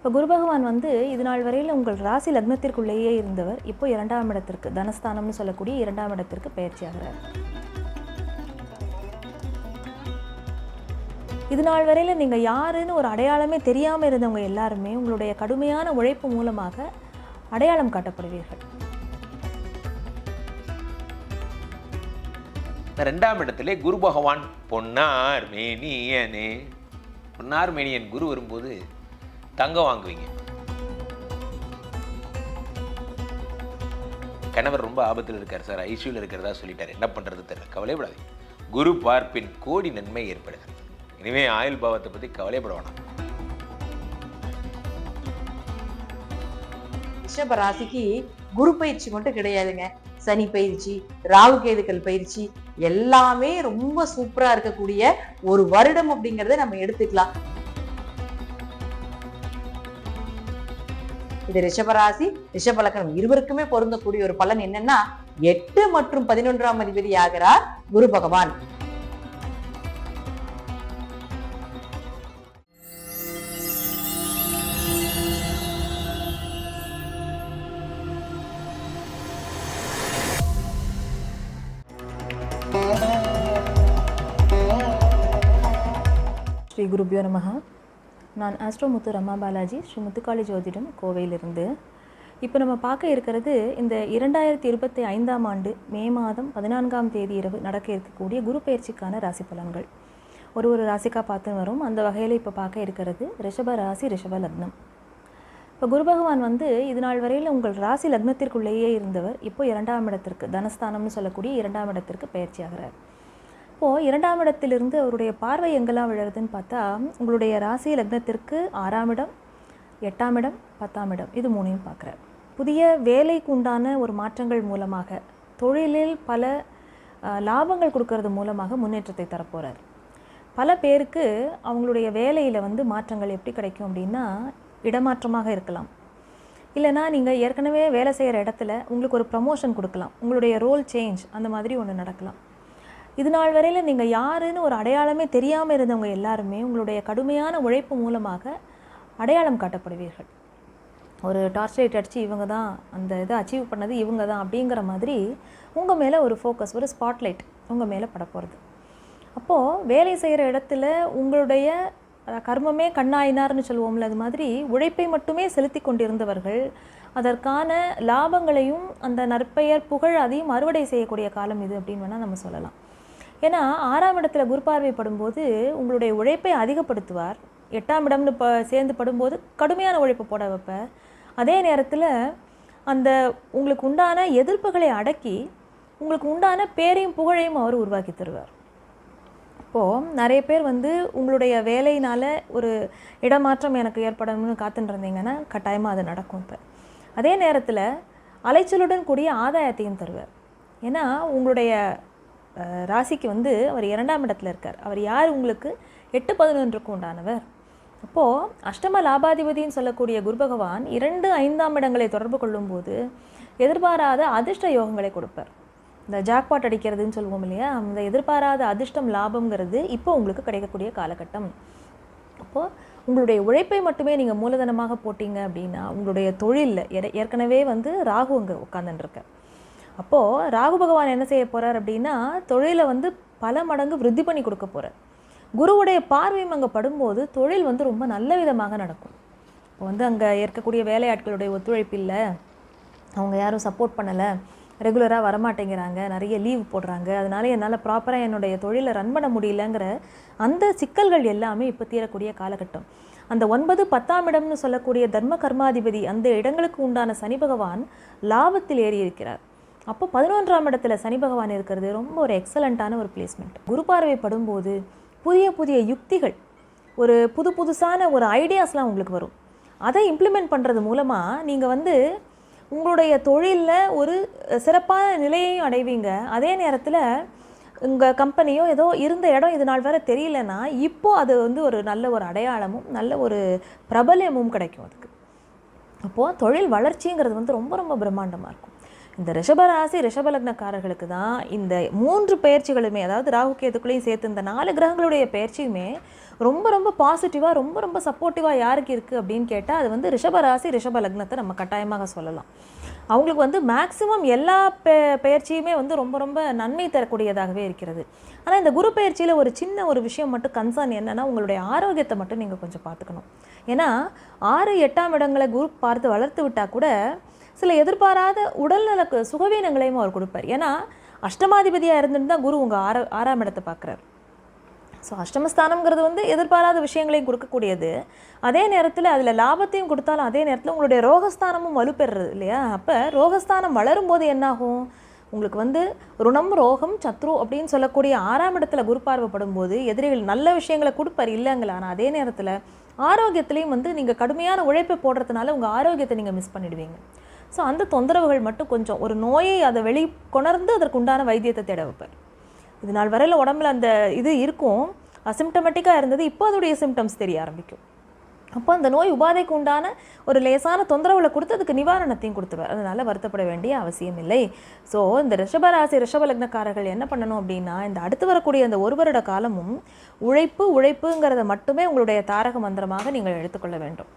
இப்போ குரு பகவான் வந்து இது நாள் வரையில் உங்கள் ராசி லக்னத்திற்குள்ளேயே இருந்தவர். இப்போ இரண்டாம் இடத்திற்கு தனஸ்தானம்னு சொல்லக்கூடிய இரண்டாம் இடத்திற்கு பயிற்சியாகிறார் இது நாள் வரையில் நீங்கள் யாருன்னு ஒரு அடையாளமே தெரியாமல் இருந்தவங்க எல்லாருமே உங்களுடைய கடுமையான உழைப்பு மூலமாக அடையாளம் காட்டப்படுவீர்கள். ரெண்டாம் இடத்திலே குரு பகவான் பொன்னார் மேனியனே. பொன்னார் மேனியன் குரு வரும்போது தங்கம் வாங்குவீங்க. கணவர் ரொம்ப ஆபத்தில் இருக்கார் சார். ஐசியூவில் இருக்கிறதா சொல்லிட்டார். என்ன பண்ணுறது தெரியல. கவலைப்படாதீங்க. குரு பார்ப்பின் கோடி நன்மை ஏற்படுகிறது. இனிமே ஆயுள் பாவத்தை பற்றி கவலைப்பட வேணாம். ரிஷப ராசிக்கு குரு பயிற்சி மட்டும் கிடையாதுங்க. சனி பயிற்சி ராகு கேதுக்கள் பயிற்சி எல்லாமே ரொம்ப சூப்பரா இருக்கக்கூடிய ஒரு வருடம் அப்படிங்கறத நம்ம எடுத்துக்கலாம். இது ரிஷபராசி ரிஷபலக்கணம் இருவருக்குமே பொருந்தக்கூடிய ஒரு பலன் என்னன்னா எட்டு மற்றும் பதினொன்றாம் அதிபதி ஆகிறார் குரு பகவான். ஸ்ரீ குருபியோ நமஹா. நான் ஆஸ்ட்ரோ முத்து ரமா பாலாஜி ஸ்ரீ முத்துக்காளி ஜோதிடம் கோவையிலிருந்து. இப்போ நம்ம பார்க்க இருக்கிறது இந்த இரண்டாயிரத்தி இருபத்தி ஐந்தாம் ஆண்டு மே மாதம் பதினான்காம் தேதி இரவு நடக்க இருக்கக்கூடிய குரு பயிற்சிக்கான ராசி பலன்கள். ஒரு ஒரு ராசிக்காக பார்த்து வரும். அந்த வகையில் இப்போ பார்க்க இருக்கிறது ரிஷப ராசி ரிஷப லக்னம். இப்போ குரு பகவான் வந்து இது நாள் வரையில் உங்கள் ராசி லக்னத்திற்குள்ளேயே இருந்தவர். இப்போ இரண்டாம் இடத்திற்கு தனஸ்தானம்னு சொல்லக்கூடிய இரண்டாம் இடத்திற்கு பயிற்சியாகிறார் இப்போது இரண்டாம் இடத்திலிருந்து அவருடைய பார்வை எங்கெல்லாம் விழுறதுன்னு பார்த்தா உங்களுடைய ராசி லக்னத்திற்கு ஆறாம் இடம் எட்டாம் இடம் பத்தாம் இடம். இது மூணையும் பார்க்குறார் புதிய வேலைக்கு உண்டான ஒரு மாற்றங்கள் மூலமாக தொழிலில் பல லாபங்கள் கொடுக்கறது மூலமாக முன்னேற்றத்தை தரப்போகிறார் பல பேருக்கு அவங்களுடைய வேலையில் வந்து மாற்றங்கள் எப்படி கிடைக்கும் அப்படின்னா இடமாற்றமாக இருக்கலாம். இல்லைனா நீங்கள் ஏற்கனவே வேலை செய்கிற இடத்துல உங்களுக்கு ஒரு ப்ரமோஷன் கொடுக்கலாம். உங்களுடைய ரோல் சேஞ்ச் அந்த மாதிரி ஒன்று நடக்கலாம். இது நாள் வரையில் நீங்கள் யாருன்னு ஒரு அடையாளமே தெரியாமல் இருந்தவங்க எல்லாருமே உங்களுடைய கடுமையான உழைப்பு மூலமாக அடையாளம் காட்டப்படுவீர்கள். ஒரு டார்ச் லைட் அடித்து இவங்க தான் அந்த இதை அச்சீவ் பண்ணது இவங்க தான் அப்படிங்கிற மாதிரி உங்கள் மேலே ஒரு ஃபோக்கஸ் ஒரு ஸ்பாட்லைட் உங்கள் மேலே படப்போகிறது அப்போது வேலை செய்கிற இடத்துல உங்களுடைய கர்மமே கண்ணாயினார்னு சொல்லுவோம்ல அது மாதிரி உழைப்பை மட்டுமே செலுத்தி கொண்டிருந்தவர்கள் அதற்கான லாபங்களையும் அந்த நற்பெயர் புகழ் அதையும் அறுவடை செய்யக்கூடிய காலம் இது அப்படின்னு வேணால் நம்ம சொல்லலாம். ஏன்னா ஆறாம் இடத்துல குரு பார்வை படும்போது உங்களுடைய உழைப்பை அதிகப்படுத்துவார். எட்டாம் இடம்னு ப சேர்ந்து படும்போது கடுமையான உழைப்பு போட வைப்ப. அதே நேரத்தில் அந்த உங்களுக்கு உண்டான எதிர்ப்புகளை அடக்கி உங்களுக்கு உண்டான பேரையும் புகழையும் அவர் உருவாக்கி தருவார். இப்போது நிறைய பேர் வந்து உங்களுடைய வேலையினால் ஒரு இடமாற்றம் எனக்கு ஏற்படணும்னு காத்துட்டுருந்தீங்கன்னா கட்டாயமாக அது நடக்கும் இப்போ. அதே நேரத்தில் அலைச்சலுடன் கூடிய ஆதாயத்தையும் தருவார். ஏன்னா உங்களுடைய ராசிக்கு வந்து அவர் இரண்டாம் இடத்துல இருக்கார். அவர் யார்? உங்களுக்கு எட்டு பதினொன்றுக்கு உண்டானவர். அப்போது அஷ்டம லாபாதிபதின்னு சொல்லக்கூடிய குரு பகவான் இரண்டு ஐந்தாம் இடங்களை தொடர்பு கொள்ளும்போது எதிர்பாராத அதிர்ஷ்ட யோகங்களை கொடுப்பார். இந்த ஜாக்பாட் அடிக்கிறதுன்னு சொல்லுவோம் இல்லையா? அந்த எதிர்பாராத அதிர்ஷ்டம் லாபங்கிறது இப்போ உங்களுக்கு கிடைக்கக்கூடிய காலகட்டம். அப்போது உங்களுடைய உழைப்பை மட்டுமே நீங்கள் மூலதனமாக போட்டீங்க அப்படின்னா உங்களுடைய தொழிலில் ஏற்கனவே வந்து ராகு அங்கே உட்காந்துட்டுருக்க அப்போது ராகு பகவான் என்ன செய்ய போகிறார் அப்படின்னா தொழிலை வந்து பல மடங்கு விருத்தி பண்ணி கொடுக்க போகிறார் குருவுடைய பார்வையும் அங்கே படும்போது தொழில் வந்து ரொம்ப நல்ல விதமாக நடக்கும். இப்போ வந்து அங்கே இருக்கக்கூடிய வேலையாட்களுடைய ஒத்துழைப்பு இல்லை. அவங்க யாரும் சப்போர்ட் பண்ணலை. ரெகுலராக வரமாட்டேங்கிறாங்க. நிறைய லீவ் போடுறாங்க. அதனால என்னால் ப்ராப்பராக என்னுடைய தொழிலை ரன் பண்ண முடியலங்கிற அந்த சிக்கல்கள் எல்லாமே இப்போ தீரக்கூடிய காலகட்டம். அந்த ஒன்பது பத்தாம் இடம்னு சொல்லக்கூடிய தர்ம கர்மாதிபதி அந்த இடங்களுக்கு உண்டான சனி பகவான் லாபத்தில் ஏறி இருக்கிறார். அப்போ பதினொன்றாம் இடத்துல சனி பகவான் இருக்கிறது ரொம்ப ஒரு எக்ஸலண்ட்டான ஒரு பிளேஸ்மெண்ட் குரு பார்வை படும்போது புதிய புதிய யுக்திகள் ஒரு புது புதுசான ஒரு ஐடியாஸ்லாம் உங்களுக்கு வரும். அதை இம்ப்ளிமெண்ட் பண்ணுறது மூலமாக நீங்கள் வந்து உங்களுடைய தொழிலில் ஒரு சிறப்பான நிலையையும் அடைவீங்க. அதே நேரத்தில் உங்கள் கம்பெனியோ ஏதோ இருந்த இடம் இது நாள் வரை தெரியலனா இப்போது அது வந்து ஒரு நல்ல ஒரு அடையாளமும் நல்ல ஒரு பிரபலமும் கிடைக்கும் அதுக்கு. அப்போது தொழில் வளர்ச்சிங்கிறது வந்து ரொம்ப ரொம்ப பிரம்மாண்டமாக இருக்கும். இந்த ரிஷபராசி ரிஷபலக்னக்காரர்களுக்கு தான் இந்த மூன்று பயிற்சிகளுமே அதாவது ராகு கேதுக்குள்ளேயும் சேர்த்து இந்த நாலு கிரகங்களுடைய பயிற்சியுமே ரொம்ப ரொம்ப பாசிட்டிவாக ரொம்ப ரொம்ப சப்போர்ட்டிவாக யாருக்கு இருக்குது அப்படின்னு கேட்டால் அது வந்து ரிஷபராசி ரிஷபலக்னத்தை நம்ம கட்டாயமாக சொல்லலாம். அவங்களுக்கு வந்து மேக்ஸிமம் எல்லா பெ பயிற்சியுமே வந்து ரொம்ப ரொம்ப நன்மை தரக்கூடியதாகவே இருக்கிறது. ஆனால் இந்த குரு பயிற்சியில் ஒரு சின்ன ஒரு விஷயம் மட்டும் கன்சர்ன் என்னென்னா உங்களுடைய ஆரோக்கியத்தை மட்டும் நீங்கள் கொஞ்சம் பார்த்துக்கணும். ஏன்னா ஆறு எட்டாம் இடங்களை குரு பார்த்து வளர்த்து விட்டால் கூட சில எதிர்பாராத உடல்நலக்கு சுகவீனங்களையும் அவர் கொடுப்பார். ஏன்னா அஷ்டமாதிபதியாக இருந்துட்டு தான் குரு உங்கள் ஆற ஆறாம் இடத்தை பார்க்குறாரு. ஸோ அஷ்டமஸ்தானம்ங்கிறது வந்து எதிர்பாராத விஷயங்களையும் கொடுக்கக்கூடியது. அதே நேரத்தில் அதில் லாபத்தையும் கொடுத்தாலும் அதே நேரத்தில் உங்களுடைய ரோகஸ்தானமும் வலுப்பெறுறது இல்லையா? அப்போ ரோகஸ்தானம் வளரும்போது என்னாகும்? உங்களுக்கு வந்து ருணம் ரோகம் சத்ரு அப்படின்னு சொல்லக்கூடிய ஆறாம் இடத்துல குரு பார்வைப்படும் போது எதிரிகள் நல்ல விஷயங்களை கொடுப்பார் இல்லைங்களா? ஆனால் அதே நேரத்தில் ஆரோக்கியத்துலேயும் வந்து நீங்கள் கடுமையான உழைப்பை போடுறதுனால உங்கள் ஆரோக்கியத்தை நீங்கள் மிஸ் பண்ணிடுவீங்க. ஸோ அந்த தொந்தரவுகள் மட்டும் கொஞ்சம் ஒரு நோயை அதை வெளி கொணர்ந்து அதற்கு உண்டான வைத்தியத்தை தேட வைப்பார். இது நாள் வரையில் உடம்புல அந்த இது இருக்கும். அசிம்டமேட்டிக்காக இருந்தது இப்போ அதோடைய சிம்டம்ஸ் தெரிய ஆரம்பிக்கும். அப்போ அந்த நோய் உபாதைக்கு உண்டான ஒரு லேசான தொந்தரவுகளை கொடுத்து அதுக்கு நிவாரணத்தையும் கொடுத்துருவார் அதனால் வருத்தப்பட வேண்டிய அவசியம் இல்லை. ஸோ இந்த ரிஷபராசி ரிஷபலக்னக்காரர்கள் என்ன பண்ணணும் அப்படின்னா இந்த அடுத்து வரக்கூடிய அந்த ஒரு வருட காலமும் உழைப்பு உழைப்புங்கிறத மட்டுமே உங்களுடைய தாரக மந்திரமாக நீங்கள் எடுத்துக்கொள்ள வேண்டும்.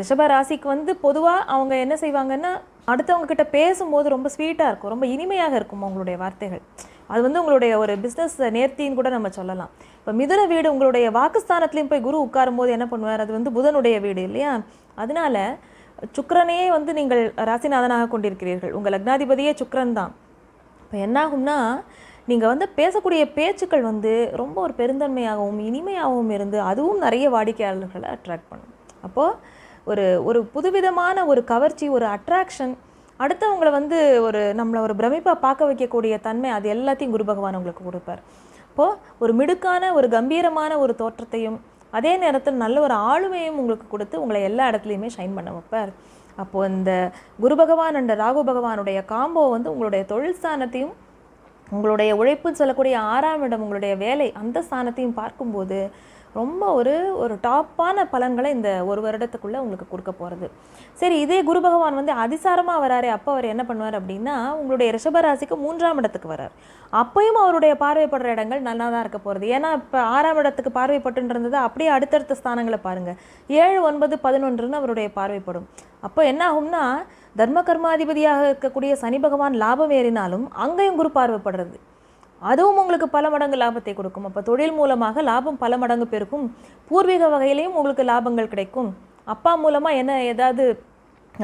ரிஷப ராசிக்கு வந்து பொதுவாக அவங்க என்ன செய்வாங்கன்னா அடுத்தவங்க கிட்ட பேசும்போது ரொம்ப ஸ்வீட்டாக இருக்கும் ரொம்ப இனிமையாக இருக்கும் அவங்களுடைய வார்த்தைகள்? அது வந்து உங்களுடைய ஒரு பிஸ்னஸ் நேர்த்தின்னு கூட நம்ம சொல்லலாம். இப்போ மிதுன வீடு உங்களுடைய வாக்குஸ்தானத்துலேயும் போய் குரு உட்காரும் போது என்ன பண்ணுவார்? அது வந்து புதனுடைய வீடு இல்லையா? அதனால சுக்கரனையே வந்து நீங்கள் ராசிநாதனாக கொண்டிருக்கிறீர்கள். உங்கள் லக்னாதிபதியே சுக்கரன் தான். இப்போ என்னாகும்னா நீங்கள் வந்து பேசக்கூடிய பேச்சுக்கள் வந்து ரொம்ப ஒரு பெருந்தன்மையாகவும் இனிமையாகவும் இருந்து அதுவும் நிறைய வாடிக்கையாளர்களை அட்ராக்ட் பண்ணும். அப்போது ஒரு ஒரு புதுவிதமான ஒரு கவர்ச்சி ஒரு அட்ராக்ஷன் அடுத்தவங்களை வந்து ஒரு நம்மளை ஒரு பிரமிப்பாக பார்க்க வைக்கக்கூடிய தன்மை அது எல்லாத்தையும் குரு பகவான் உங்களுக்கு கொடுப்பார். இப்போது ஒரு மிடுக்கான ஒரு கம்பீரமான ஒரு தோற்றத்தையும் அதே நேரத்தில் நல்ல ஒரு ஆளுமையும் உங்களுக்கு கொடுத்து உங்களை எல்லா இடத்துலையுமே ஷைன் பண்ண வைப்பார். அப்போது இந்த குரு பகவான் அண்ட் ராகு பகவானுடைய காம்போ வந்து உங்களுடைய தொழில் ஸ்தானத்தையும் உங்களுடைய உழைப்புன்னு சொல்லக்கூடிய ஆறாம் இடம் உங்களுடைய வேலை அந்த ஸ்தானத்தையும் பார்க்கும்போது ரொம்ப ஒரு ஒரு டாப்பான பலன்களை இந்த ஒரு வருடத்துக்குள்ளே உங்களுக்கு கொடுக்க போகிறது சரி இதே குரு பகவான் வந்து அதிசாரமாக வராரு அப்போ அவர் என்ன பண்ணுவார் அப்படின்னா உங்களுடைய ரிஷபராசிக்கு மூன்றாம் இடத்துக்கு வரார். அப்பையும் அவருடைய பார்வைப்படுற இடங்கள் நல்லா தான் இருக்க போகிறது ஏன்னா இப்போ ஆறாம் இடத்துக்கு பார்வைப்பட்டுன்றது இருந்தது அப்படியே அடுத்தடுத்த ஸ்தானங்களை பாருங்கள் ஏழு ஒன்பது பதினொன்றுன்னு அவருடைய பார்வைப்படும். அப்போ என்ன ஆகும்னா தர்ம கர்மாதிபதியாக இருக்கக்கூடிய சனி பகவான் லாபம் ஏறினாலும் அங்கேயும் குரு பார்வைப்படுறது. அதுவும் உங்களுக்கு பல மடங்கு லாபத்தை கொடுக்கும். அப்போ தொழில் மூலமாக லாபம் பல மடங்கு பெருக்கும் பூர்வீக வகையிலையும் உங்களுக்கு லாபங்கள் கிடைக்கும். அப்பா மூலமாக என்ன ஏதாவது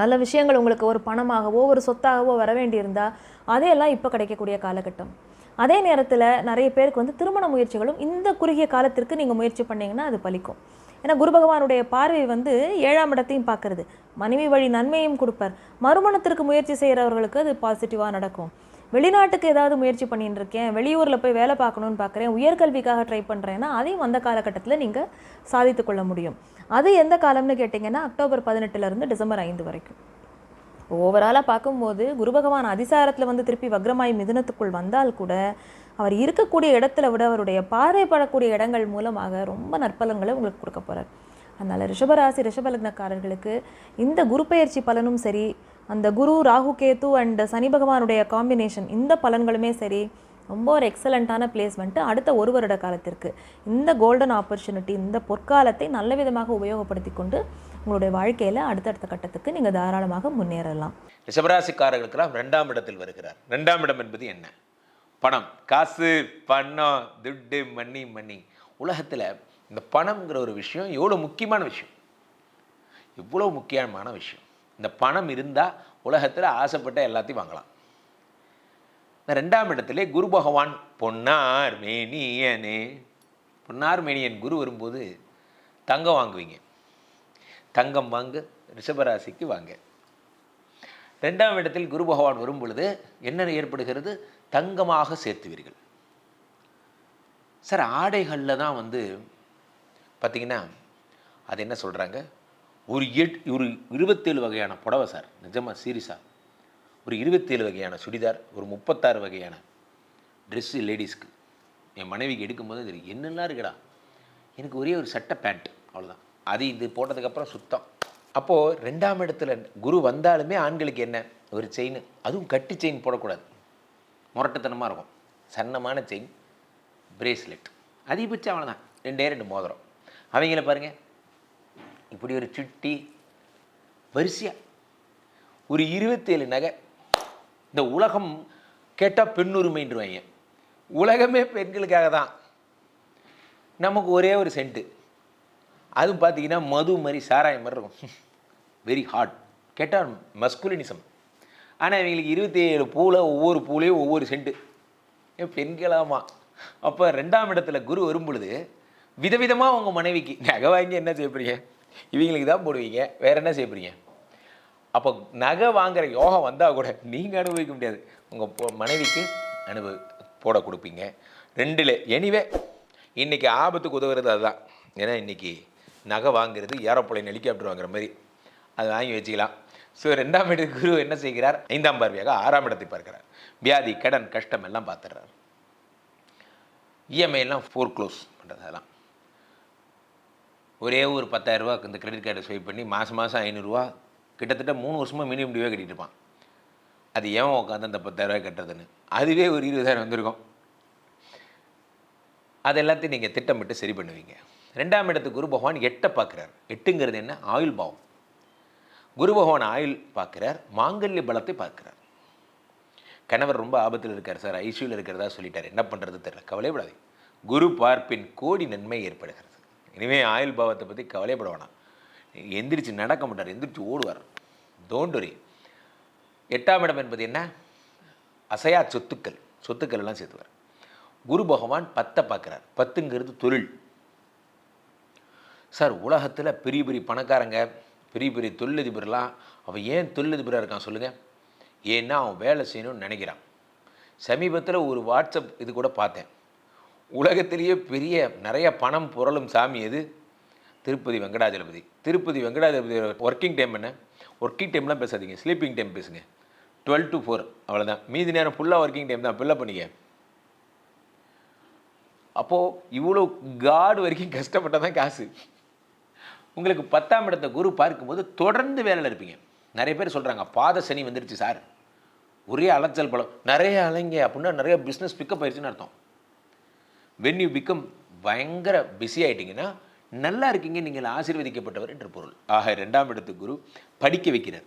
நல்ல விஷயங்கள் உங்களுக்கு ஒரு பணமாகவோ ஒரு சொத்தாகவோ வர வேண்டியிருந்தால் அதையெல்லாம் இப்போ கிடைக்கக்கூடிய காலகட்டம். அதே நேரத்தில் நிறைய பேருக்கு வந்து திருமண முயற்சிகளும் இந்த குறுகிய காலத்திற்கு நீங்கள் முயற்சி பண்ணீங்கன்னா அது பலிக்கும். ஏன்னா குரு பகவானுடைய பார்வை வந்து ஏழாம் இடத்தையும் பார்க்கறது. மனைவி வழி நன்மையும் கொடுப்பார். மறுமணத்திற்கு முயற்சி செய்கிறவர்களுக்கு அது பாசிட்டிவாக நடக்கும். வெளிநாட்டுக்கு ஏதாவது முயற்சி பண்ணிட்டு இருக்கேன் வெளியூரில் போய் வேலை பார்க்கணும்னு பார்க்குறேன் உயர்கல்விக்காக ட்ரை பண்ணுறேன்னா அதையும் அந்த காலகட்டத்தில் நீங்கள் சாதித்து கொள்ள முடியும். அது எந்த காலம்னு கேட்டிங்கன்னா அக்டோபர் பதினெட்டுலேருந்து டிசம்பர் ஐந்து வரைக்கும். ஓவராலாக பார்க்கும்போது குரு பகவான் அதிசாரத்தில் வந்து திருப்பி வக்ரமாய் மிதுனத்துக்குள் வந்தால் கூட அவர் இருக்கக்கூடிய இடத்துல விட அவருடைய பார்வைப்படக்கூடிய இடங்கள் மூலமாக ரொம்ப நற்பலங்களை உங்களுக்கு கொடுக்க போகிறார் அதனால் ரிஷபராசி ரிஷபலக்னக்காரர்களுக்கு இந்த குரு பயிற்சி பலனும் சரி அந்த குரு ராகு கேது அண்ட் சனி பகவானுடைய காம்பினேஷன் இந்த பலன்களுமே சரி ரொம்ப ஒரு எக்ஸலண்ட்டான பிளேஸ்மெண்ட்டு அடுத்த ஒரு வருட காலத்திற்கு. இந்த கோல்டன் ஆப்பர்ச்சுனிட்டி இந்த பொற்காலத்தை நல்ல விதமாக உபயோகப்படுத்தி கொண்டு உங்களுடைய வாழ்க்கையில் அடுத்தடுத்த கட்டத்துக்கு நீங்கள் தாராளமாக முன்னேறலாம். ரிஷபராசிக்காரர்களுக்கெல்லாம் ரெண்டாம் இடத்தில் வருகிறார். ரெண்டாம் இடம் என்பது என்ன? பணம். காசு பணம் துட்டு மணி மணி. உலகத்தில் இந்த பணம்ங்கிற ஒரு விஷயம் எவ்வளோ முக்கியமான விஷயம்? இவ்வளோ முக்கியமான விஷயம்? இந்த பணம் இருந்தால் உலகத்தில் ஆசைப்பட்ட எல்லாத்தையும் வாங்கலாம். ரெண்டாம் இடத்துல குரு பகவான் பொன்னார் மேனியனே. பொன்னார் மேனியன் குரு வரும்போது தங்கம் வாங்குவீங்க. தங்கம் வாங்க ரிஷபராசிக்கு வாங்க. ரெண்டாம் இடத்தில் குரு பகவான் வரும் பொழுது என்ன ஏற்படுகிறது? தங்கமாக சேர்த்துவீர்கள். சார் ஆடைகளில் தான் வந்து பார்த்தீங்கன்னா அது என்ன சொல்கிறாங்க ஒரு எட் ஒரு இருபத்தேழு வகையான புடவை சார். நிஜமாக சீரியஸாக ஒரு இருபத்தேழு வகையான சுடிதார் ஒரு முப்பத்தாறு வகையான ட்ரெஸ்ஸு லேடிஸ்க்கு என் மனைவிக்கு எடுக்கும்போது தெரியும் என்னெல்லாம் இருக்குடா? எனக்கு ஒரே ஒரு சட்டை பேண்ட் அவ்வளோதான் அது இது போட்டதுக்கப்புறம் சுத்தம். அப்போது ரெண்டாம் இடத்துல குரு வந்தாலுமே ஆண்களுக்கு என்ன? ஒரு செயின் அதுவும் கட்டி செயின் போடக்கூடாது. முரட்டுத்தனமாக இருக்கும். சன்னமான செயின் பிரேஸ்லெட் அதிகபட்சம் அவ்வளோதான் ரெண்டே ரெண்டு மோதிரம். அவங்கள பாருங்கள் இப்படி ஒரு சுட்டி வரிசையாக ஒரு இருபத்தேழு நகை. இந்த உலகம் கேட்டால் பெண்ணுரிமைன்றவாங்க. உலகமே பெண்களுக்காக தான். நமக்கு ஒரே ஒரு சென்ட்டு அதுவும் பார்த்தீங்கன்னா மது மாதிரி சாராயம் மாதிரி இருக்கும். வெரி ஹார்ட் கேட்டால் மஸ்குலினிசம் ஆனால் இவங்களுக்கு இருபத்தி ஏழு பூவில் ஒவ்வொரு பூலையும் ஒவ்வொரு சென்ட்டு பெண்களாமா? அப்போ ரெண்டாம் இடத்துல குரு வரும் பொழுது விதவிதமாக உங்கள் மனைவிக்கு நகை வாங்கி என்ன செய்ய இவங்களுக்கு தான் போடுவீங்க. வேற என்ன செய்ய போறீங்க? அப்போ நகை வாங்குற யோகம் வந்தால் கூட நீங்கள் அனுபவிக்க முடியாது. உங்கள் மனைவிக்கு அனுபவி போட கொடுப்பீங்க. ரெண்டில் எனிவே இன்றைக்கி ஆபத்துக்கு உதவுறது அதுதான். ஏன்னா இன்னைக்கு நகை வாங்குறது ஏரோப்ளைன் ஹெலிகாப்டர் வாங்குற மாதிரி. அது வாங்கி வச்சுக்கலாம். ஸோ ரெண்டாம் இட குரு என்ன செய்கிறார்? ஐந்தாம் பார்வையாக ஆறாம் இடத்தை பார்க்கிறார். வியாதி கடன் கஷ்டம் எல்லாம் பார்த்துடுறார். இஎம்ஐ எல்லாம் ஃபோர் க்ளோஸ் பண்ணுறது அதெல்லாம் ஒரே ஒரு பத்தாயிரரூபா இந்த கிரெடிட் கார்டை ஸ்வைப் பண்ணி மாதம் மாதம் ஐநூறுரூவா கிட்டத்தட்ட மூணு வருஷமாக மினிமம் டியூவே கட்டிட்டுருப்பான் அது ஏன் உட்காந்து அந்த பத்தாயிரரூவா கட்டுறதுன்னு? அதுவே ஒரு இருபதாயிரம் வந்திருக்கும். அது எல்லாத்தையும் நீங்கள் திட்டமிட்டு சரி பண்ணுவீங்க. ரெண்டாம் இடத்துக்கு குரு பகவான் எட்டை பார்க்குறார் எட்டுங்கிறது என்ன? ஆயுள் பாவம். குரு பகவான் ஆயுள் பார்க்குறார் மாங்கல்ய பலத்தை பார்க்குறார். கணவர் ரொம்ப ஆபத்தில் இருக்கார் சார். ஐசியூவில் இருக்கிறதா சொல்லிட்டார். என்ன பண்ணுறது தெரியல. கவலைப்படாதே குரு பார்ப்பின் கோடி நன்மை ஏற்படுகிறது. இனிமேல் ஆயுள் பாவத்தை பற்றி கவலைப்பட வேணாம். எந்திரிச்சு நடக்க மாட்டார் எந்திரிச்சு ஓடுவார். தோண்டுரி எட்டாம் இடம் என்பது என்ன? அசையா சொத்துக்கள். சொத்துக்கள் எல்லாம் சேர்த்துவார். குரு பகவான் பத்தை பார்க்குறார். பத்துங்கிறது தொழில். சார் உலகத்தில் பெரிய பெரிய பணக்காரங்க பெரிய பெரிய தொழிலதிபர்லாம் அவன் ஏன் தொழிலதிபராக இருக்கான் சொல்லுங்கள் ஏன்னா அவன் வேலை செய்யணும்னு நினைக்கிறான். சமீபத்தில் ஒரு வாட்ஸ்அப் இது கூட பார்த்தேன். உலகத்திலேயே பெரிய நிறைய பணம் புரளும் சாமி எது? திருப்பதி வெங்கடாஜலபதி. திருப்பதி வெங்கடாஜலபதி ஒர்க்கிங் டைம் என்ன? ஒர்க்கிங் டைம்லாம் பேசாதீங்க. ஸ்லீப்பிங் டைம் பேசுங்க. டுவெல் டு ஃபோர் அவ்வளோதான் மீதி நேரம் ஃபுல்லாக ஒர்க்கிங் டைம் தான். ஃபில்லப் பண்ணிக்க. அப்போது இவ்வளோ காடு வரைக்கும் கஷ்டப்பட்டால் தான் காசு. உங்களுக்கு பத்தாம் இடத்த குரு பார்க்கும்போது தொடர்ந்து வேலையில் இருப்பீங்க. நிறைய பேர் சொல்கிறாங்க பாத சனி வந்துடுச்சு சார். ஒரே அலைச்சல் பலம் நிறைய அலைங்க அப்படின்னா நிறைய பிஸ்னஸ் பிக்கப் ஆயிடுச்சுன்னு அர்த்தம். வென் யூ பிகம் பயங்கர பிஸி ஆயிட்டீங்கன்னா நல்லா இருக்கீங்க நீங்கள் ஆசீர்வதிக்கப்பட்டவர் என்று பொருள். ஆக ரெண்டாம் இடத்து குரு படிக்க வைக்கிறார்.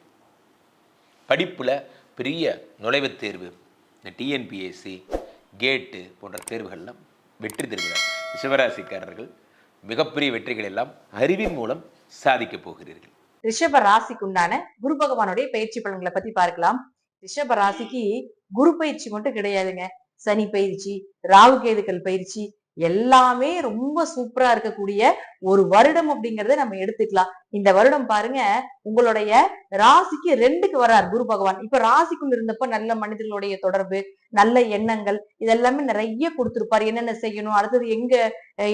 படிப்பில் பெரிய நுழைவுத் தேர்வு இந்த டிஎன்பிஎஸ்சி கேட்டு போன்ற தேர்வுகள்லாம் வெற்றி தருகிறார். சிவராசிக்காரர்கள் மிகப்பெரிய வெற்றிகள் எல்லாம் அறிவின் மூலம் சாதிக்கப் போகிறீர்கள். ரிஷப ராசிக்கு உண்டான குரு பகவானுடைய பயிற்சி பலன்களை பத்தி பார்க்கலாம். ரிஷப ராசிக்கு குரு பயிற்சி மட்டும் கிடையாதுங்க. சனி பயிற்சி ராகு கேதுக்கள் பயிற்சி எல்லாமே ரொம்ப சூப்பரா இருக்கக்கூடிய ஒரு வருடம் அப்படிங்கறத நம்ம எடுத்துக்கலாம். இந்த வருடம் பாருங்க உங்களுடைய ராசிக்கு ரெண்டுக்கு வர்றார் குரு பகவான். இப்ப ராசிக்குள் இருந்தப்ப நல்ல மனிதர்களுடைய தொடர்பு நல்ல எண்ணங்கள் இதெல்லாமே நிறைய கொடுத்துருப்பாரு. என்னென்ன செய்யணும் அடுத்தது எங்க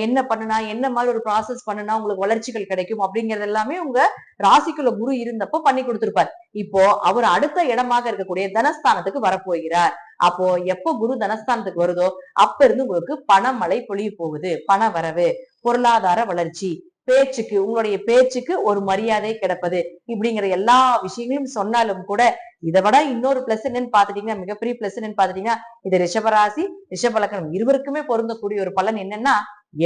என்ன பண்ணுனா என்ன மாதிரி ஒரு ப்ராசஸ் பண்ணுனா உங்களுக்கு வளர்ச்சிகள் கிடைக்கும் அப்படிங்கறது எல்லாமே உங்க ராசிக்குள்ள குரு இருந்தப்போ பண்ணி கொடுத்துருப்பார். இப்போ அவர் அடுத்த இடமாக இருக்கக்கூடிய தனஸ்தானத்துக்கு வரப்போகிறார். அப்போ எப்போ குரு தனஸ்தானத்துக்கு வருதோ அப்ப இருந்து உங்களுக்கு பணமழை பொழிய போகுது. பண வரவு பொருளாதார வளர்ச்சி பேச்சுக்கு உங்களுடைய பேச்சுக்கு ஒரு மரியாதை கிடைப்பது. இப்படிங்கிற எல்லா விஷயங்களும் சொன்னாலும் கூட இதை விட இன்னொரு பிளஸ் என்னன்னு பாத்துட்டீங்கன்னா மிகப்பெரிய பிளஸ் என்னன்னு பாத்துட்டீங்கன்னா இது ரிஷபராசி ரிஷபலக்கணம். இருவருக்குமே பொருந்தக்கூடிய ஒரு பலன் என்னன்னா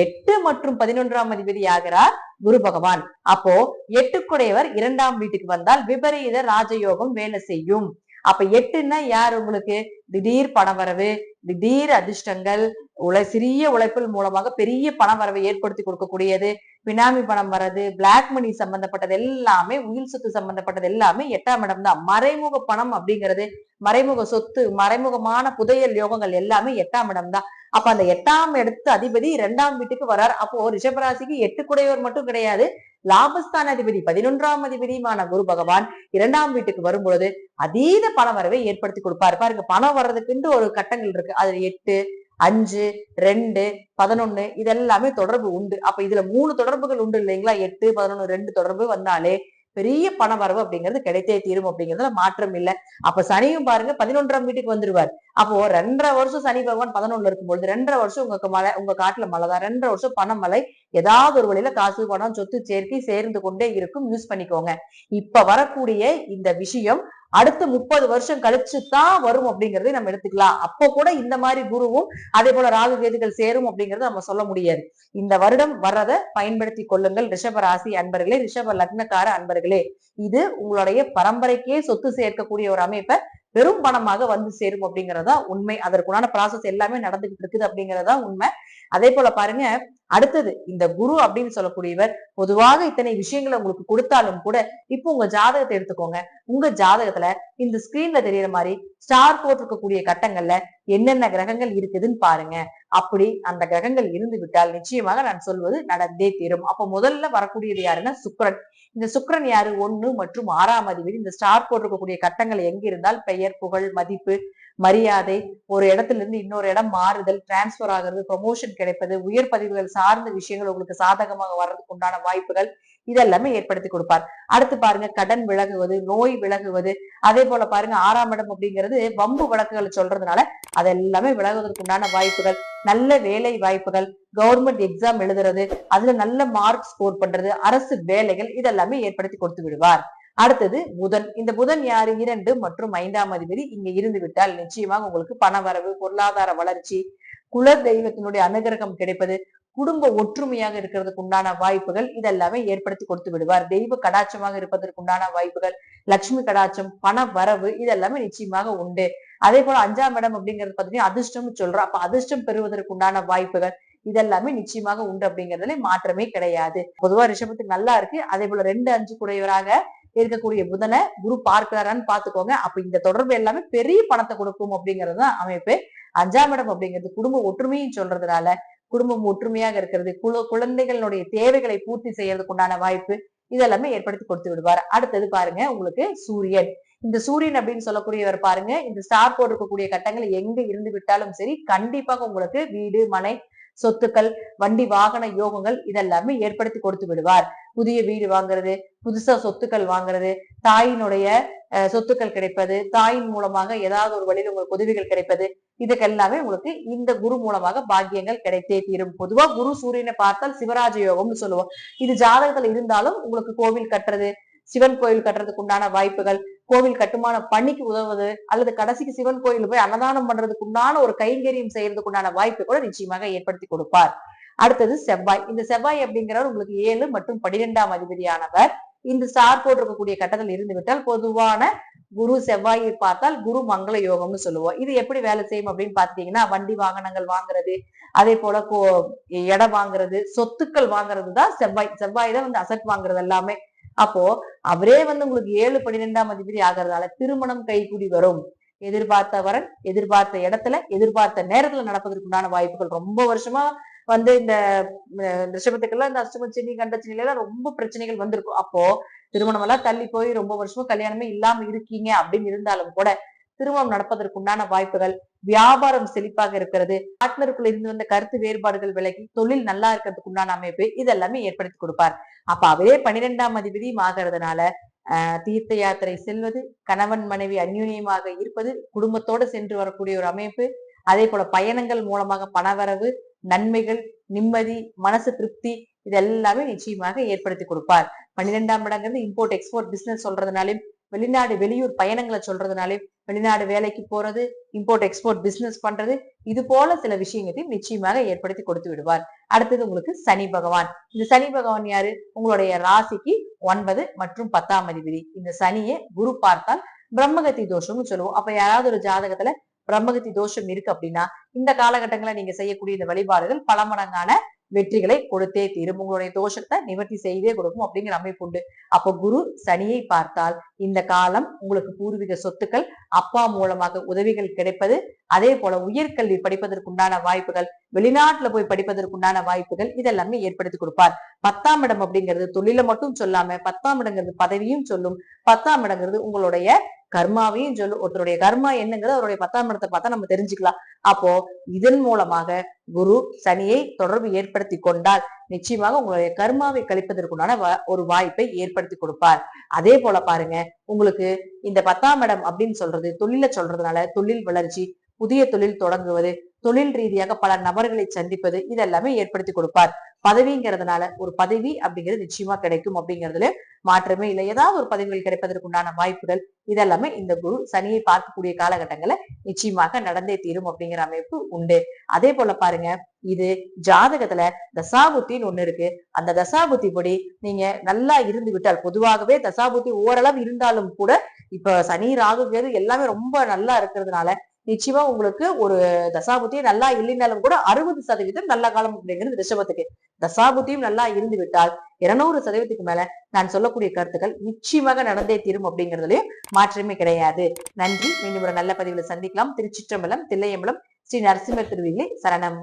எட்டு மற்றும் பதினொன்றாம் அதிபதி ஆகிறார் குரு பகவான். அப்போ எட்டுக்குடையவர் இரண்டாம் வீட்டுக்கு வந்தால் விபரீத ராஜயோகம் வேலை செய்யும். அப்ப எட்டுன்னா யார் உங்களுக்கு? திடீர் பணவரவு திடீர் அதிர்ஷ்டங்கள் உழை சிறிய உழைப்பில் மூலமாக பெரிய பண வரவை ஏற்படுத்தி கொடுக்கக்கூடியது. பினாமி பணம் வர்றது பிளாக் மணி சம்பந்தப்பட்டது எல்லாமே உயில் சொத்து சம்பந்தப்பட்டது எல்லாமே எட்டாம் இடம் தான். மறைமுக பணம் அப்படிங்கிறது மறைமுக சொத்து மறைமுகமான புதையல் யோகங்கள் எல்லாமே எட்டாம் இடம் தான். அப்ப அந்த எட்டாம் இடத்து அதிபதி இரண்டாம் வீட்டுக்கு வரார் அப்போ ரிஷபராசிக்கு எட்டு குடையோர் மட்டும் கிடையாது. லாபஸ்தான அதிபதி பதினொன்றாம் அதிபதியுமான குரு பகவான் இரண்டாம் வீட்டுக்கு வரும்பொழுது அதீத பண வரவை ஏற்படுத்தி கொடுப்பாரு. பாருங்க பணம் வர்றதுக்குன்ட்டு ஒரு கட்டங்கள் இருக்கு. அது எட்டு அஞ்சு ரெண்டு பதினொன்னு இதெல்லாமே தொடர்பு உண்டு. அப்ப இதுல மூணு தொடர்புகள் உண்டு இல்லைங்களா? எட்டு பதினொன்னு ரெண்டு தொடர்பு வந்தாலே பெரிய பண வரவு அப்படிங்கிறது கிடைத்தே தீரும் அப்படிங்கிறதுல மாற்றம் இல்லை. அப்ப சனியும் பாருங்க பதினொன்றாம் வீட்டுக்கு வந்துருவார். அப்போ ரெண்டரை வருஷம் சனி பகவான் பதினொன்னுல இருக்கும்பொழுது ரெண்டரை வருஷம் உங்க மழை உங்க காட்டுல மழை தான். ரெண்டரை வருஷம் பணமழை ஏதாவது ஒரு வழியில காசு பணம் சொத்து சேர்க்கை சேர்ந்து கொண்டே இருக்கும். யூஸ் பண்ணிக்கோங்க. இப்ப வரக்கூடிய இந்த விஷயம் அடுத்து முப்பது வருஷம் கழிச்சு தான் வரும் அப்படிங்கறதை நம்ம எடுத்துக்கலாம். அப்போ கூட இந்த மாதிரி குருவும் அதே போல ராகு கேதுகள் சேரும் அப்படிங்கறத நம்ம சொல்ல முடியாது. இந்த வருடம் வர்றதை பயன்படுத்தி கொள்ளுங்கள். ரிஷப ராசி அன்பர்களே ரிஷப லக்னக்கார அன்பர்களே. இது உங்களுடைய பரம்பரைக்கே சொத்து சேர்க்கக்கூடிய ஒரு அமைப்பை பெரும் பணமாக வந்து சேரும் அப்படிங்கறதா உண்மை. அதற்குண்டான ப்ராசஸ் எல்லாமே நடந்துகிட்டு இருக்குது அப்படிங்கறதா உண்மை. அதே போல பாருங்க அடுத்தது இந்த குரு அப்படின்னு சொல்லக்கூடியவர் பொதுவாக இத்தனை விஷயங்களை உங்களுக்கு கொடுத்தாலும் கூட இப்போ உங்க ஜாதகத்தை எடுத்துக்கோங்க. உங்க ஜாதகத்துல இந்த ஸ்கிரீன்ல தெரியற மாதிரி ஸ்டார் போட்டிருக்கக்கூடிய கட்டங்கள்ல என்னென்ன கிரகங்கள் இருக்குதுன்னு பாருங்க. அப்படி அந்த கிரகங்கள் இருந்து விட்டால் நிச்சயமாக நான் சொல்வது நடந்தே தீரும். அப்ப முதல்ல வரக்கூடியது யாருன்னா சுக்ரன் இந்த சுக்ரன் யாரு? ஒண்ணு மற்றும் ஆறாம் அதிபதி. இந்த ஸ்டார் போட்டிருக்கக்கூடிய கட்டங்கள் எங்க இருந்தால் பெயர் புகழ் மதிப்பு மரியாதை ஒரு இடத்துல இருந்து இன்னொரு இடம் மாறுதல் டிரான்ஸ்பர் ஆகிறது ப்ரொமோஷன் கிடைப்பது உயர் பதிவுகள் சார்ந்த விஷயங்கள் உங்களுக்கு சாதகமாக வர்றதுக்கு உண்டான வாய்ப்புகள் இதெல்லாமே ஏற்படுத்தி கொடுப்பார். அடுத்து பாருங்க கடன் விலகுவது நோய் விலகுவது அதே போல பாருங்க ஆறாம் இடம் அப்படிங்கிறது வம்பு வழக்குகளை சொல்றதுனால அதெல்லாமே விலகுவதற்கு உண்டான வாய்ப்புகள் நல்ல வேலை வாய்ப்புகள் கவர்மெண்ட் எக்ஸாம் எழுதுறது அதுல நல்ல மார்க் ஸ்கோர் பண்றது அரசு வேலைகள் இதெல்லாமே ஏற்படுத்தி கொடுத்து விடுவார். அடுத்தது புதன். இந்த புதன் யாரு? இரண்டு மற்றும் ஐந்தாம் அதிபதி இங்க இருந்து விட்டால் நிச்சயமாக உங்களுக்கு பண வரவு பொருளாதார வளர்ச்சி குல தெய்வத்தினுடைய அனுகிரகம் கிடைப்பது குடும்ப ஒற்றுமையாக இருக்கிறதுக்கு உண்டான வாய்ப்புகள் இதெல்லாமே ஏற்படுத்தி கொடுத்து விடுவார். தெய்வ கடாட்சமாக இருப்பதற்கு உண்டான வாய்ப்புகள் லட்சுமி கடாட்சம் பண வரவு இதெல்லாமே நிச்சயமாக உண்டு. அதே போல அஞ்சாம் இடம் அப்படிங்கிறது பார்த்தீங்கன்னா அதிர்ஷ்டம்னு சொல்றோம். அப்ப அதிர்ஷ்டம் பெறுவதற்கு உண்டான வாய்ப்புகள் இதெல்லாமே நிச்சயமாக உண்டு அப்படிங்கறதுல மாற்றமே கிடையாது. பொதுவா ரிஷபத்துக்கு நல்லா இருக்கு. அதே போல ரெண்டு அஞ்சு குடையவராக இருக்கக்கூடிய புதனை குரு பார்க்கிறாரான்னு பாத்துக்கோங்க அப்ப இந்த தொடர்பு எல்லாமே பெரிய பணத்தை கொடுக்கும் அப்படிங்கறது தான் அமைப்பு. அஞ்சாம் இடம் அப்படிங்கிறது குடும்ப ஒற்றுமையும் சொல்றதுனால குடும்பம் ஒற்றுமையாக இருக்கிறது. குழு குழந்தைகளுடைய தேவைகளை பூர்த்தி செய்யறதுக்கு உண்டான வாய்ப்பு இதெல்லாமே ஏற்படுத்தி கொடுத்து விடுவார். அடுத்தது பாருங்க உங்களுக்கு சூரியன். இந்த சூரியன் அப்படின்னு சொல்லக்கூடியவர் பாருங்க இந்த ஸ்டார் போட்டிருக்கக்கூடிய கட்டங்கள் எங்க இருந்து விட்டாலும் சரி கண்டிப்பாக உங்களுக்கு வீடு மனை சொத்துக்கள் வண்டி வாகன யோகங்கள் இதெல்லாமே ஏற்படுத்தி கொடுத்து விடுவார். புதிய வீடு வாங்குறது புதுசா சொத்துக்கள் வாங்குறது தாயினுடைய அஹ், சொத்துக்கள் கிடைப்பது தாயின் மூலமாக ஏதாவது ஒரு வழியில் உங்களுக்கு உதவிகள் கிடைப்பது இதுக்கெல்லாமே உங்களுக்கு இந்த குரு மூலமாக பாக்கியங்கள் கிடைத்தே தீரும். பொதுவா குரு சூரியனை பார்த்தால் சிவராஜ யோகம்னு சொல்லுவோம். இது ஜாதகத்துல இருந்தாலும் உங்களுக்கு கோவில் கட்டுறது சிவன் கோயில் கட்டுறதுக்கு உண்டான வாய்ப்புகள் கோவில் கட்டுமான பணிக்கு உதவுவது அல்லது கடைசிக்கு சிவன் கோயில் போய் அன்னதானம் பண்றதுக்கு உண்டான ஒரு கைங்கரியம் செய்யறதுக்கு உண்டான வாய்ப்பு கூட நிச்சயமாக ஏற்படுத்தி கொடுப்பார். அடுத்தது செவ்வாய். இந்த செவ்வாய் அப்படிங்கிறவர் உங்களுக்கு ஏழு மற்றும் பனிரெண்டாம் அதிபதியானவர். இந்த ஸ்டார் போட்டிருக்கக்கூடிய கட்டத்தில் இருந்து விட்டால் பொதுவான குரு செவ்வாயை பார்த்தால் குரு மங்கள யோகம்னு சொல்லுவோம். இது எப்படி வேலை செய்யும் அப்படின்னு பாத்தீங்கன்னா வண்டி வாகனங்கள் வாங்குறது அதே போல கோ இடம் வாங்குறது சொத்துக்கள் வாங்குறது தான் செவ்வாய். செவ்வாய் தான் வந்து அசட் வாங்குறது எல்லாமே. அப்போ அவரே வந்து உங்களுக்கு ஏழு பன்னிரெண்டாம் அதிபதி ஆகிறதால திருமணம் கைகூடி வரும். எதிர்பார்த்த வரன் எதிர்பார்த்த இடத்துல எதிர்பார்த்த நேரத்துல நடப்பதற்குண்டான வாய்ப்புகள் ரொம்ப வருஷமா வந்து இந்த ரிஷபத்துக்கெல்லாம் இந்த அஷ்டமச்சினி கண்டச்சினில எல்லாம் ரொம்ப பிரச்சனைகள் வந்திருக்கும். அப்போ திருமணம் எல்லாம் தள்ளி போய் ரொம்ப வருஷமா கல்யாணமே இல்லாம இருக்கீங்க அப்படின்னு இருந்தாலும் கூட திருமணம் நடப்பதற்குண்டான வாய்ப்புகள் வியாபாரம் செழிப்பாக இருக்கிறது பார்ட்னருக்குள்ள இருந்து வந்த கருத்து வேறுபாடுகள் விலகி தொழில் நல்லா இருக்கிறதுக்கு உண்டான அமைப்பு இதெல்லாமே ஏற்படுத்தி கொடுப்பார். அப்ப அவரே பன்னிரெண்டாம் அதிபதியும் ஆகிறதுனால ஆஹ் தீர்த்த யாத்திரை செல்வது கணவன் மனைவி அந்யூன்யமாக இருப்பது குடும்பத்தோட சென்று வரக்கூடிய ஒரு அமைப்பு அதே போல பயணங்கள் மூலமாக பணவரவு நன்மைகள் நிம்மதி மனசு திருப்தி இது எல்லாமே நிச்சயமாக ஏற்படுத்தி கொடுப்பார். பன்னிரெண்டாம் இடங்கிறது இம்போர்ட் எக்ஸ்போர்ட் பிசினஸ் சொல்றதுனாலையும் வெளிநாடு வெளியூர் பயணங்களை சொல்றதுனாலையும் வெளிநாடு வேலைக்கு போறது இம்போர்ட் எக்ஸ்போர்ட் பிசினஸ் பண்றது இது போல சில விஷயங்களையும் நிச்சயமாக ஏற்படுத்தி கொடுத்து விடுவார். அடுத்தது உங்களுக்கு சனி பகவான். இந்த சனி பகவான் யாரு? உங்களுடைய ராசிக்கு ஒன்பது மற்றும் பத்தாம் அதிபதி. இந்த சனியை குரு பார்த்தால் பிரம்மகத்தி தோஷம்னு சொல்லுவோம். அப்ப யாராவது ஒரு ஜாதகத்துல பிரம்மகத்தி தோஷம் இருக்கு அப்படின்னா இந்த காலகட்டங்களை நீங்க செய்யக்கூடிய இந்த வழிபாடுகள் பல மடங்கான வெற்றிகளை கொடுத்தே தீரும். உங்களுடைய தோஷத்தை நிவர்த்தி செய்தே கொடுக்கும் அப்படிங்கிற அமைப்பு உண்டு. அப்போ குரு சனியை பார்த்தால் இந்த காலம் உங்களுக்கு பூர்வீக சொத்துக்கள் அப்பா மூலமாக உதவிகள் கிடைப்பது அதே போல உயர்கல்வி படிப்பதற்குண்டான வாய்ப்புகள் வெளிநாட்டுல போய் படிப்பதற்குண்டான வாய்ப்புகள் இதெல்லாமே ஏற்படுத்தி கொடுப்பார். பத்தாம் இடம் அப்படிங்கிறது தொழில மட்டும் சொல்லாம பத்தாம் இடங்கிறது பதவியும் சொல்லும். பத்தாம் இடங்கிறது உங்களுடைய கர்மாவையும் சொல்லு ஒருத்தருடைய கர்மா என்னங்கிறது அவருடைய பத்தாம் இடத்தை பார்த்தா நம்ம தெரிஞ்சுக்கலாம். அப்போ இதன் மூலமாக குரு சனியை தொடர்பு ஏற்படுத்தி கொண்டால் நிச்சயமாக உங்களுடைய கர்மாவை கழிப்பதற்குண்டான வா- ஒரு வாய்ப்பை ஏற்படுத்தி கொடுப்பார். அதே போல பாருங்க உங்களுக்கு இந்த பத்தாம் இடம் அப்படின்னு சொல்றது தொழில சொல்றதுனால தொழில் வளர்ச்சி புதிய தொழில் தொடங்குவது தொழில் ரீதியாக பல நபர்களை சந்திப்பது இதெல்லாமே ஏற்படுத்தி கொடுப்பார். பதவிங்கிறதுனால ஒரு பதவி அப்படிங்கிறது நிச்சயமா கிடைக்கும் அப்படிங்கிறதுல மாற்றமே இல்லை. ஏதாவது ஒரு பதவிகள் கிடைப்பதற்கு உண்டான வாய்ப்புகள் இதெல்லாமே இந்த குரு சனியை பார்க்கக்கூடிய காலகட்டங்களை நிச்சயமாக நடந்தே தீரும் அப்படிங்கிற அமைப்பு உண்டு. அதே போல பாருங்க இது ஜாதகத்துல தசாபுத்தின்னு ஒண்ணு இருக்கு. அந்த தசாபுத்தி படி நீங்க நல்லா இருந்து விட்டால் பொதுவாகவே தசாபுத்தி ஓரளவு இருந்தாலும் கூட இப்ப சனி ராகு கேது எல்லாமே ரொம்ப நல்லா இருக்கிறதுனால நிச்சயமா உங்களுக்கு ஒரு தசாபுத்தியே நல்லா இல்லைனாலும் கூட அறுபது சதவீதம் நல்ல காலம் அப்படிங்கிறது ரிஷபத்துக்கு. தசாபுத்தியும் நல்லா இருந்து விட்டால் இருநூறு சதவீதத்துக்கு மேல நான் சொல்லக்கூடிய கருத்துக்கள் நிச்சயமாக நடந்தே தீரும் அப்படிங்கிறதுலயும் மாற்றமே கிடையாது. நன்றி. மீண்டும் ஒரு நல்ல பதிவுல சந்திக்கலாம். திருச்சிற்றம்பலம் தில்லையம்பலம் ஸ்ரீ நரசிம்மர் திருவிழி சரணம்.